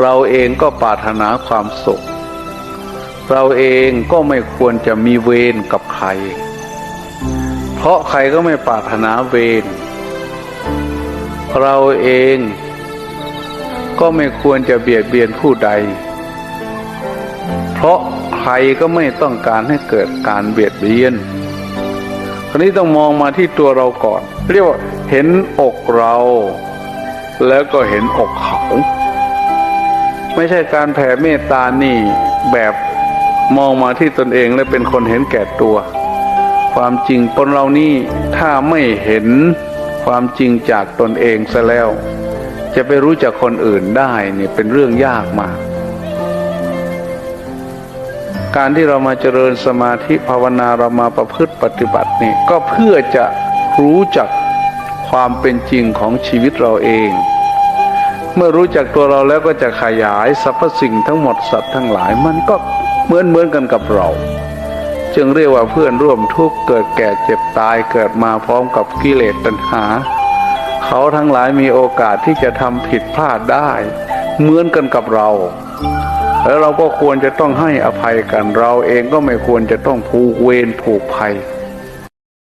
เราเองก็ปรารถนาความสุข เราเองก็ไม่ควรจะมีเวรกับใคร เพราะใครก็ไม่ปรารถนาเวร เราเองก็ไม่ควรจะเบียดเบียนผู้ใด เพราะใครก็ไม่ต้องการให้เกิดการเบียดเบียนคราวนี้ต้องมองมาที่ตัวเราก่อน เรียกว่าเห็นอกเรา แล้วก็เห็นอกเขา ไม่ใช่การแผ่เมตตานี่แบบมองมาที่ตนเองและเป็นคนเห็นแก่ตัว ความจริงคนเรานี่ถ้าไม่เห็นความจริงจากตนเองซะแล้ว จะไปรู้จักคนอื่นได้เนี่ยเป็นเรื่องยากมากการที่เรามาเจริญสมาธิภาวนาเรามาประพฤติปฏิบัตินี่ก็เพื่อจะรู้จักความเป็นจริงของชีวิตเราเอง เมื่อรู้จักตัวเราแล้วก็จะขยายสรรพสิ่งทั้งหมดสัตว์ทั้งหลายมันก็เหมือนเหมือนกันกับเรา จึงเรียกว่าเพื่อนร่วมทุกข์เกิดแก่เจ็บตายเกิดมาพร้อมกับกิเลสตัณหา เขาทั้งหลายมีโอกาสที่จะทำผิดพลาดได้ เหมือนกันกับเรา แล้วเราก็ควรจะต้องให้อภัยกันเราเองก็ไม่ควรจะต้องผูกเวรผูกภัย